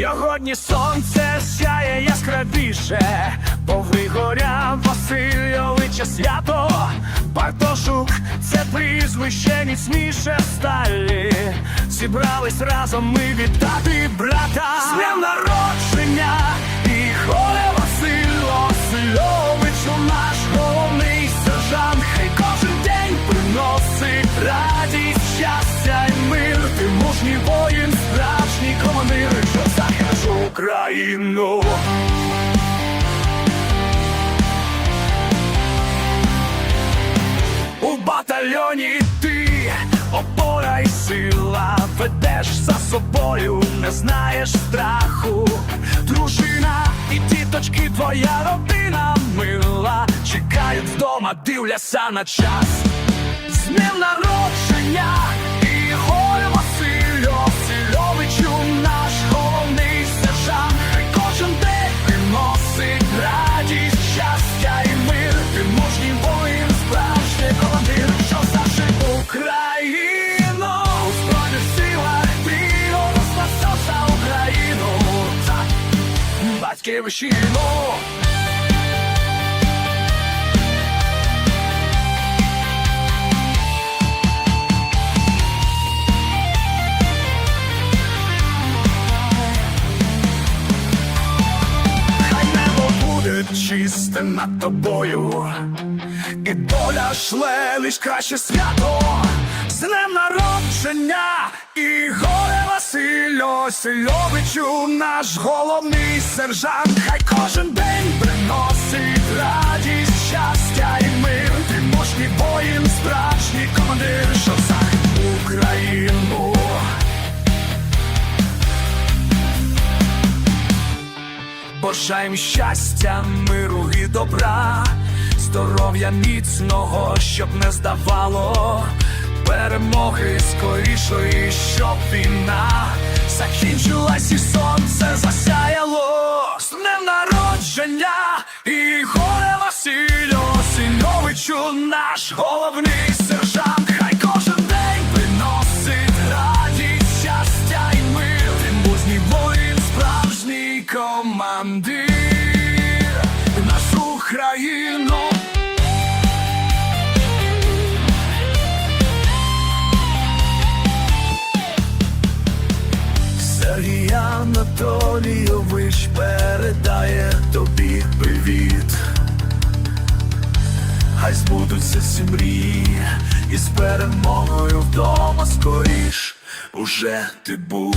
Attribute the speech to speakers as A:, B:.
A: Сьогодні сонце сяє яскравіше, бо вигоря Васильовича свято. Бартошук це прізвище міцніше сталі. Зібрались разом ми вітати брата. З народження Україну. У батальйоні ти опора і сила, ведеш за собою, не знаєш страху. Дружина і діточки, твоя родина мила, чекають вдома, дивляться на час. З днем народження батьківщину. Хай небо буде чисте над тобою, і доля шле лиш краще свято, Васильовичу, наш головний сержант, хай кожен день приносить радість, щастя і мир. Ти мужній воїн, справжній командир, що захистить Україну. Бажаєм щастя, миру і добра, здоров'я міцного, щоб не здавало, перемоги скорішої, щоб війна закінчилась і сонце засяяло. З днем народження і горе Василю Васильовичу, наш головний сержант. Хай кожен день приносить радість, щастя і мир. Ти мужній воїн, справжній командир. Нашу країну. Сергій Анатолійович передає тобі привіт. Хай збудуться всі мрії, і з перемогою вдома скоріш уже ти був.